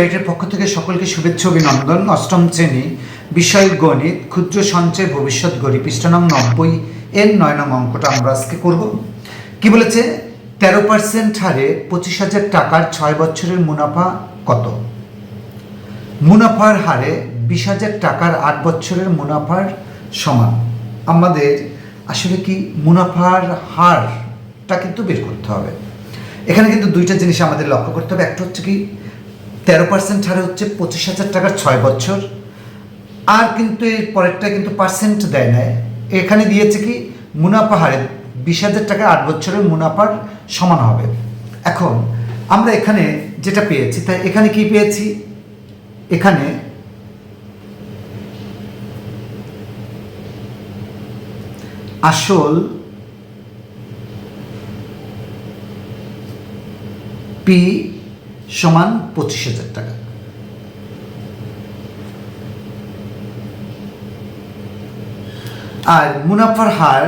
ব্রাইটের পক্ষ থেকে সকলকে শুভেচ্ছা, অভিনন্দন। অষ্টম শ্রেণি, বিষয় গণিত, ক্ষুদ্র সঞ্চয়, ভবিষ্যৎ গড়ি, পৃষ্ঠা নং নব্বই, এর নয় নং অঙ্কটা আমরা আজকে করব। কি বলেছে? তেরো পার্সেন্ট হারে পঁচিশ হাজার টাকার ছয় বছরের মুনাফা কত? মুনাফার হারে বিশ হাজার টাকার আট বছরের মুনাফার সমান। আমাদের আসলে কি মুনাফার হারটা কিন্তু বের করতে হবে। এখানে কিন্তু দুইটা জিনিস আমাদের লক্ষ্য করতে হবে। একটা হচ্ছে কি তেরো পার্সেন্ট হারে হচ্ছে পঁচিশ হাজার টাকার ছয় বছর। আর কিন্তু এর পরেরটা কিন্তু পার্সেন্ট দেয় না এখানে দিয়েছে কি, মুনাফা হারে বিশ হাজার টাকা আট বছরের মুনাফার সমান হবে। এখন আমরা এখানে যেটা পেয়েছি, তাই এখানে কি পেয়েছি? এখানে আসল পি সমান পঁচিশ হাজার টাকা। আর মুনাফার হার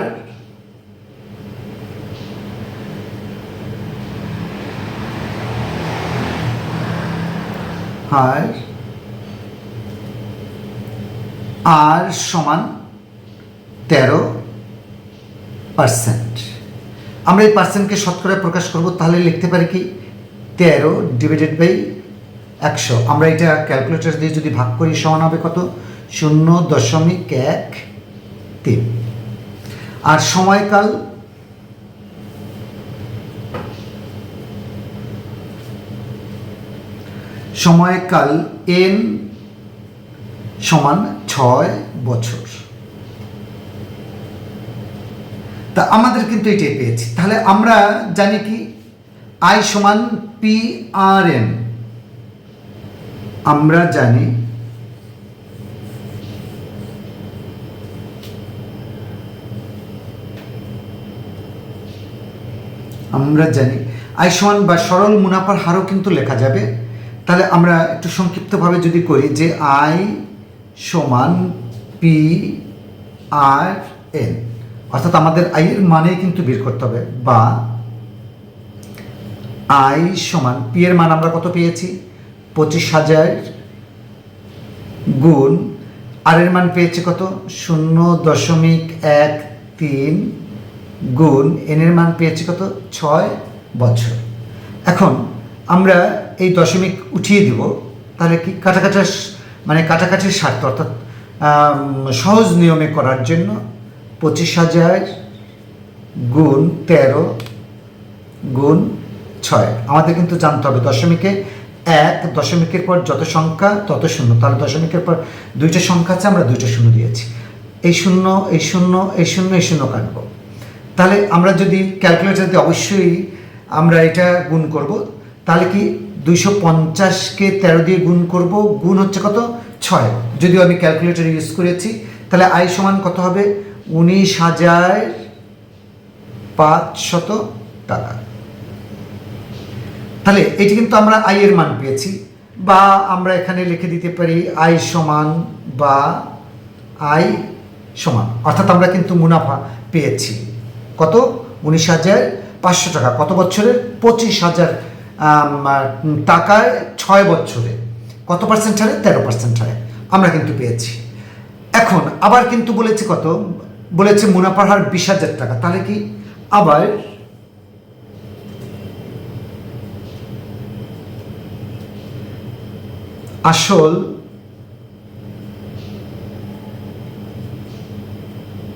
হার আর সমান তেরো পার্সেন্ট। আমরা এই পার্সেন্টকে শতকরা প্রকাশ করব, তাহলে লিখতে পারি কি? তেরো ডিভাইডেড বাই একশো। আমরা এটা ক্যালকুলেটর দিয়ে যদি ভাগ করি, সমান হবে কত? শূন্য দশমিক এক তিন। আর সময়কাল সময়কাল এন সমান ছয় বছর। তা আমাদের কিন্তু এটাই পেয়েছি। তাহলে আমরা জানি কি? আই সমান পি আর এন আমরা জানি আমরা জানি। আই সমান বা সরল মুনাফার হারও কিন্তু লেখা যাবে। তাহলে আমরা একটু সংক্ষিপ্তভাবে যদি করি যে আই সমান পি আর এন অর্থাৎ আমাদের আয়ের মানে কিন্তু বের করতে হবে বা আই সমান পি এর মান আমরা কত পেয়েছি? পঁচিশ হাজার গুণ আর এর মান পেয়েছি কত? শূন্য দশমিক এক তিন গুণ এন এর মান পেয়েছি কত? ছয় বছর। এখন আমরা এই দশমিক উঠিয়ে দিব, তাহলে কি কাটাকাটা মানে কাটাকাটির স্বার্থ, অর্থাৎ সহজ নিয়মে করার জন্য পঁচিশ হাজার গুণ তেরো গুণ ছয়। আমাদের কিন্তু জানতে হবে দশমিকে এক, দশমিকের পর যত সংখ্যা, তত শূন্য। তাহলে দশমিকের পর দুইটা সংখ্যা আছে, আমরা দুইটা শূন্য দিয়েছি। এই শূন্য এই শূন্য এই শূন্য এই শূন্য কাটবো। তাহলে আমরা যদি ক্যালকুলেটার দিয়ে অবশ্যই আমরা এটা গুণ করব, তাহলে কি দুইশো পঞ্চাশকে তেরো দিয়ে গুণ করব, গুণ হচ্ছে কত? ছয়। যদিও আমি ক্যালকুলেটর ইউজ করেছি, তাহলে আই সমান কত হবে? উনিশ হাজার পাঁচশত টাকা। তাহলে এটি কিন্তু আমরা আই এর মান পেয়েছি বা আমরা এখানে লিখে দিতে পারি আই সমান বা আই সমান। অর্থাৎ আমরা কিন্তু মুনাফা পেয়েছি। কত? উনিশ হাজার পাঁচশো টাকা। কত বছরের? পঁচিশ হাজার টাকায় ছয় বছরে। কত পার্সেন্ট হারে? তেরো পার্সেন্ট হারে। আমরা কিন্তু পেয়েছি। এখন আবার কিন্তু বলেছে কত? বলেছে মুনাফার হার বিশ হাজার টাকা। তাহলে কি? আবার আসল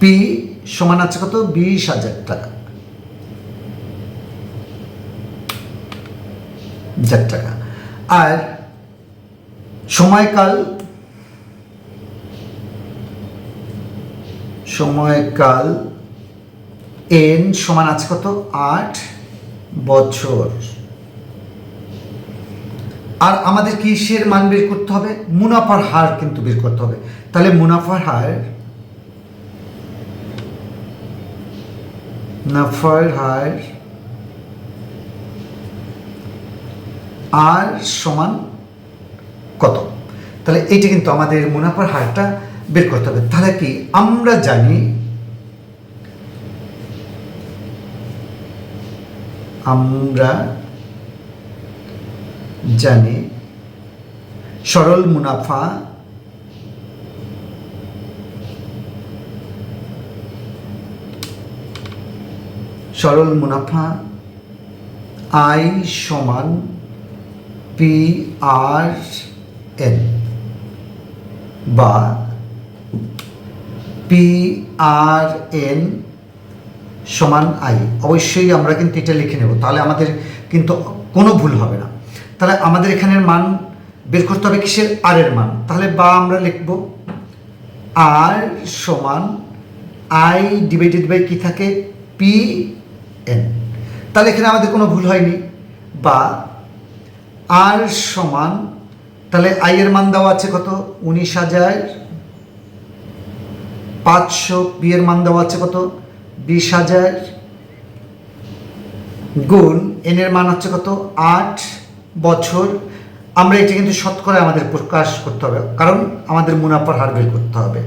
পি সমান আছে কত? বিশ হাজার টাকা। হাজার টাকা। আর সময়কাল? সময়কাল এন সমান আছে কত? আট বছর। আর আমাদের কিসের মান বের করতে হবে? মুনাফার হার কিন্তু বের করতে হবে। তাহলে মুনাফার হার মুনাফার হার আর সমান কত? তাহলে এইটা কিন্তু আমাদের মুনাফার হারটা বের করতে হবে। তাহলে কি? আমরা জানি আমরা জানি, সরল মুনাফা সরল মুনাফা, আই সমান পি আর এন বা পি আর এন সমান আই। অবশ্যই আমরা কিন্তু এটা লিখে নেব। তাহলে আমাদের কিন্তু কোনো ভুল হবে না। তাহলে আমাদের এখানের মান বের করতে হবে কিসের? আর এর মান। তাহলে বা আমরা লিখব আর সমান আই ডিভাইডেড বাই কি থাকে? পি এন তাহলে এখানে আমাদের কোনো ভুল হয়নি। বা আর সমান, তাহলে আই এর মান দেওয়া আছে কত? উনিশ হাজার পাঁচশো। পি এর মান দেওয়া আছে কত? বিশ হাজার। গুণ এন এর মান হচ্ছে কত? আট বছর, আমরা এটা কিন্তু শতকরা আমাদের প্রকাশ করতে হবে। কারণ আমাদের মুনাফার হার বের করতে হবে।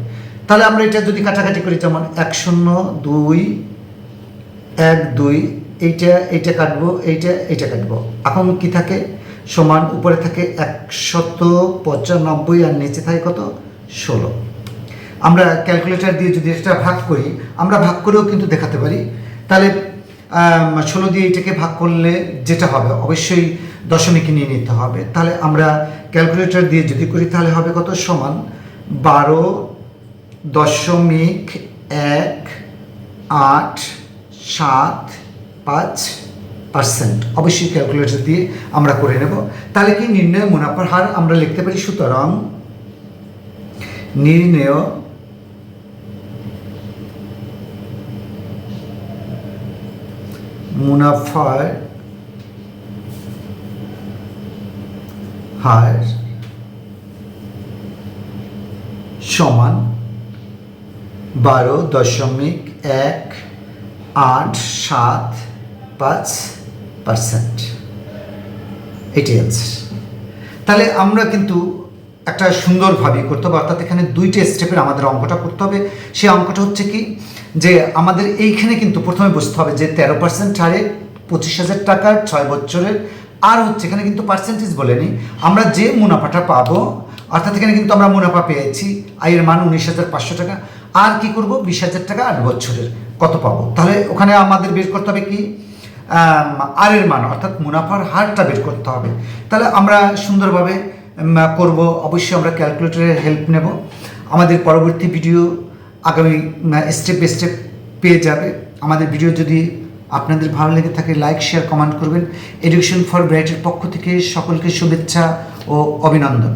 তাহলে আমরা এটা যদি কাটাকাটি করি, যেমন এক শূন্য দুই, এক দুই, এইটা এইটা কাটবো, এইটা এইটা কাটবো। এখন কি থাকে? সমান উপরে থাকে একশত পঁচানব্বই আর নিচে থাকে কত? ষোলো। আমরা ক্যালকুলেটর দিয়ে যদি এটা ভাগ করি, আমরা ভাগ করেও কিন্তু দেখাতে পারি। তাহলে ষোলো দিয়ে এটাকে ভাগ করলে যেটা হবে, অবশ্যই দশমিক নিয়ে নিতে হবে। তাহলে আমরা ক্যালকুলেটর দিয়ে যদি করি, তাহলে হবে কত? সমান বারো দশমিক এক আট সাত পাঁচ পার্সেন্ট। অবশ্যই ক্যালকুলেটর দিয়ে আমরা করে নেব। তাহলে কি নির্ণয় মুনাফার হার আমরা লিখতে পারি সুতরাং? নির্ণয় মুনাফার হার সমান বারো দশমিক এক আট সাত পাঁচ পার্সেন্ট। এটি আছে তাহলে আমরা কিন্তু একটা সুন্দরভাবে করতে হবে, অর্থাৎ এখানে দুইটা স্টেপের আমাদের অঙ্কটা করতে হবে। সেই অঙ্কটা হচ্ছে কি যে আমাদের এইখানে কিন্তু প্রথমে বুঝতে হবে যে তেরো পার্সেন্ট হারে পঁচিশ হাজার টাকার ছয় বছরের, আর হচ্ছে এখানে কিন্তু পার্সেন্টেজ বলেনি। আমরা যে মুনাফাটা পাবো, অর্থাৎ এখানে কিন্তু আমরা মুনাফা পেয়েছি, আয়ের মান উনিশ হাজার পাঁচশো টাকা, আর কি করব? বিশ হাজার টাকা আট বছরের কত পাবো? তাহলে ওখানে আমাদের বের করতে হবে কি? আর এর মান, অর্থাৎ মুনাফার হারটা বের করতে হবে। তাহলে আমরা সুন্দরভাবে করব। অবশ্যই আমরা ক্যালকুলেটরের হেল্প নেব। আমাদের পরবর্তী ভিডিও আগামী স্টেপ স্টেপ পেয়ে যাবে। আমাদের ভিডিও যদি আপনাদের ভালো লেগে থাকে লাইক শেয়ার কমেন্ট করবেন। এডুকেশন ফর ব্রাইটের পক্ষ থেকে সকলকে শুভেচ্ছা ও অভিনন্দন.